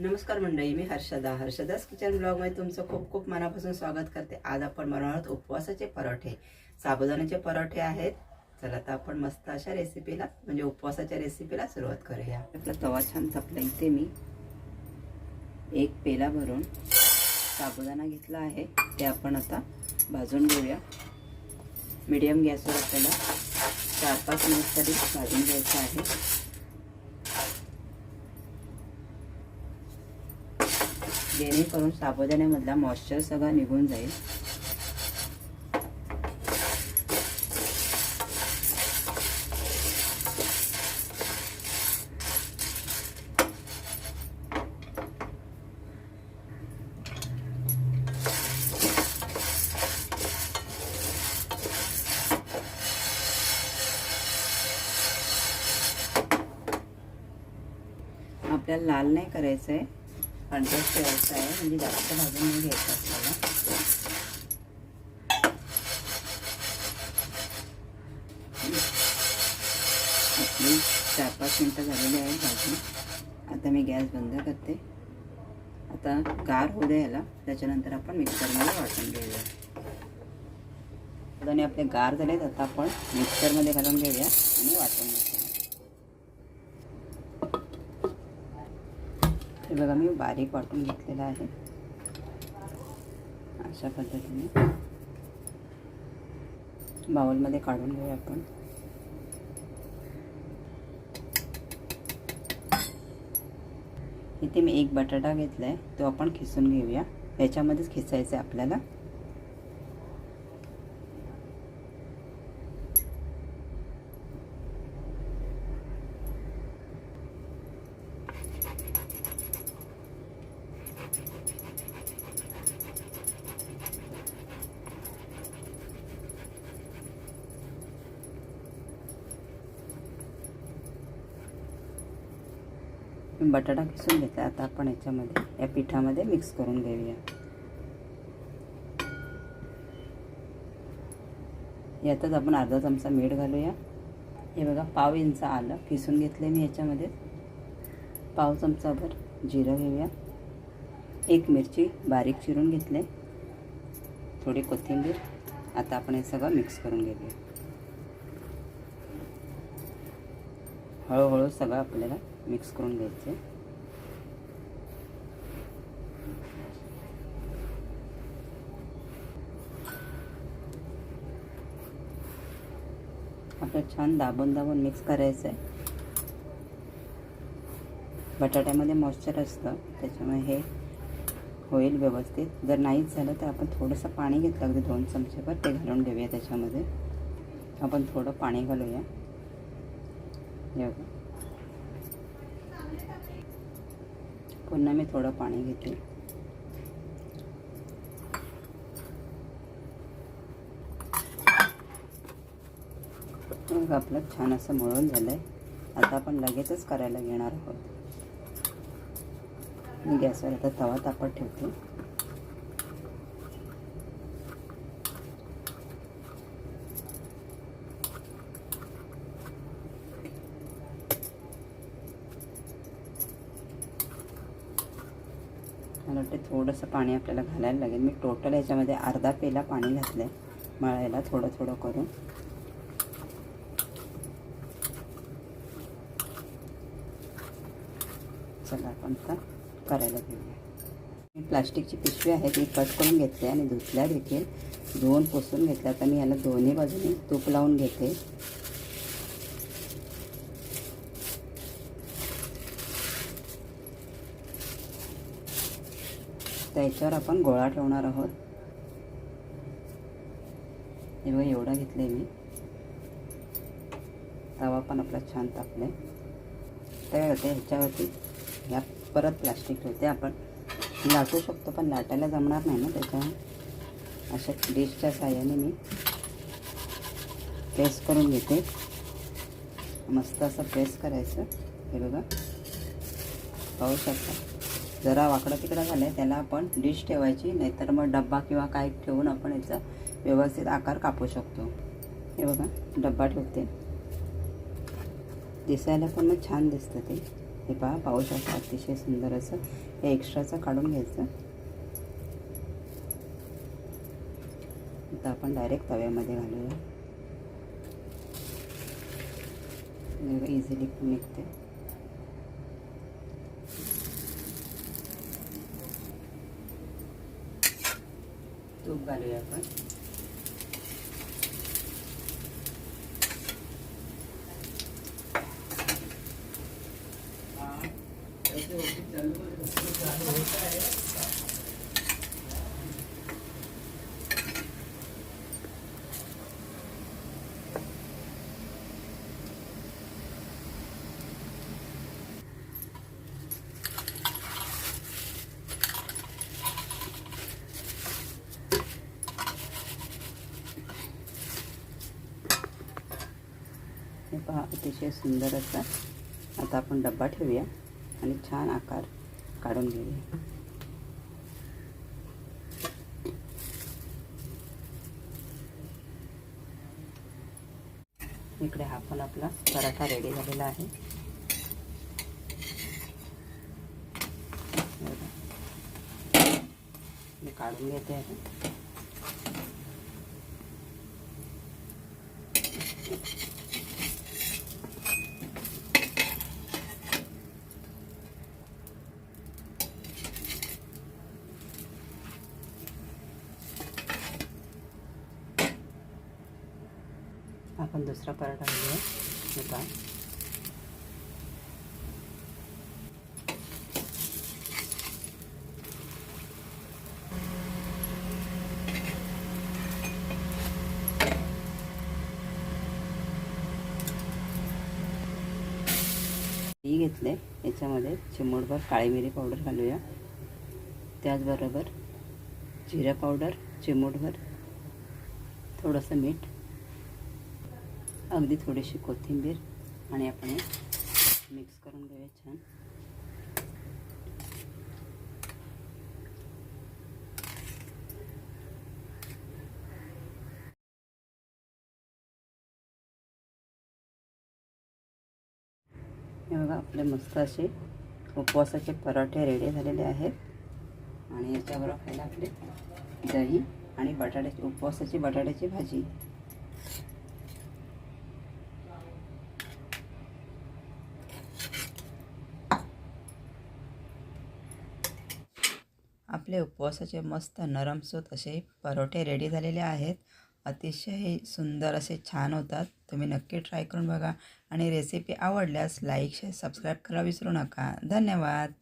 नमस्कार मंडळी मी हर्षदा. हर्षदास किचन ब्लॉगमध्ये तुमचं खूप खूप मनापासून स्वागत करते. आज आपण बनवणार आहोत उपवासाचे परोठे. साबुदाण्याचे पराठे आहेत. चला तर आपण मस्त अशा रेसिपीला म्हणजे उपवासाच्या रेसिपीला सुरुवात करूया. आपला तवा छान तपला इथे मी. एक पेला भरून साबुदाणा घेतला आहे. ते आपण आता भाजून घेऊया. मीडियम गॅसवर आपल्याला चार पाच मिनिट तरी भाजून घ्यायचं आहे. जेणेकरून साबुदाण्यामधला मॉइश्चर सगळा निघून जाईल. आपल्याला लाल नाही करायचं आहे पांढरच ठेवायचं आहे. म्हणजे जास्त भाजून नाही घ्यायचं आपल्याला. आपली चार पाच मिनटं झालेली आहेत भाजून. आता मी गॅस बंद करते. आता गार होऊ द्या याला. त्याच्यानंतर आपण मिक्सरमध्ये वाटून घेऊया. आणि आपले गार झालेत आता आपण मिक्सरमध्ये घालून घेऊया आणि वाटून घेऊया. हे बघा मी बारीक वाटून घेतलेलं आहे. अशा पद्धतीने. बाउलमध्ये काढून घेऊया आपण. इथे मी एक बटाटा घेतला आहे तो आपण खिसून घेऊया. याच्यामध्येच खिसायचं आहे आपल्याला. बटाटा किसून घेतला. आता आपण याच्यामध्ये या पिठामध्ये मिक्स करून घेऊया. यातच आपण अर्धा चमचा मीठ घालूया. हे बघा पाव इंच आलं. किसून घेतले मी याच्यामध्ये. पाव चमचाभर जिरं घेऊया. एक मिरची बारीक चिरून घेतले. थोडी कोथिंबीर. आता आपण हे सगळं मिक्स करून घेऊया. हळूहळू सगळं आपल्याला मिक्स करून घ्यायचं आपलं छान दाबून दाबून मिक्स करायचं आहे बटाट्यामध्ये मॉइश्चर असतं त्याच्यामुळे हे होईल व्यवस्थित. जर नाहीच झालं तर आपण थोडंसं पाणी घेतलं अगदी दोन चमचेभर ते घालून घेऊया त्याच्यामध्ये. आपण थोडं पाणी घालूया. पुन्हा मी थोडं पाणी घेते. मग आपलं छान असं मळून झालं आहे आता आपण लगेचच करायला घेणार आहोत. मी गॅसवर आता तवा तापत ठेवते. मला वाटते थोडंसं पाणी आपल्याला घालायला लागेल. मी टोटल याच्यामध्ये अर्धा पेला पाणी घातलं आहे मळायला थोडं थोडं करून. चला आपण आता करायला घेऊया. मी प्लास्टिकची पिशवी आहे ती कट करून घेतली आणि धुतल्या देखील. धुवून पुसून घेतल्या तर मी याला दोन्ही बाजूने तूप लावून घेते. त्याच्यावर आपण गोळा ठेवणार आहोत. हे बघा एवढा घेतलं आहे मी. तवा पण आपला छान तापला आहे काय होते ह्याच्यावरती या परत प्लास्टिक ठेवते आपण. लाटू शकतो पण लाटायला जमणार नाही ना त्याच्या अशा डिशच्या साह्याने मी प्रेस करून घेते. मस्त असं प्रेस करायचं. हे बघा. पाहू शकता. जरा वाकडं तिकडं झालं आहे त्याला आपण डिश ठेवायची नाहीतर मग डब्बा किंवा काय ठेवून आपण याचा व्यवस्थित आकार कापू शकतो. हे बघा डब्बा ठेवते. दिसायला पण मग छान दिसतं ते. हे पहा पाहू शकता अतिशय सुंदर असं. हे एक्स्ट्राचं काढून घ्यायचं. आता आपण डायरेक्ट तव्यामध्ये घालूया. इझिली निघते तूप घालूया आपण. हे पहा अतिशय सुंदर असा आता आपण डब्बा ठेवूया आणि छान आकार काढून घेऊया. इकडे हा पण आपला पराठा रेडी झालेला आहे. काढून घेते आहे आपण दुसरा पराठा घेऊया. होता घेतले. याच्यामध्ये चिमूटभर काळी मिरी पावडर घालूया. त्याचबरोबर जिरा पावडर चिमूटभर थोडंसं मीठ. अगदी थोडीशी कोथिंबीर आणि आपण मिक्स करून घेऊया छान. हे बघा आपले मस्त असे उपवासाचे पराठे रेडी झालेले आहेत. आणि याच्याबरोबर खायला आपले दही आणि बटाट्याची उपवासाची बटाट्याची भाजी. आपले उपवासाचे मस्त नरमसूत असे परोठे रेडी झालेले आहेत. अतिशय सुंदर असे छान होतात. तुम्ही नक्की ट्राय करून बघा. आणि रेसिपी आवडल्यास लाईक शेअर सबस्क्राईब करा विसरू नका. धन्यवाद.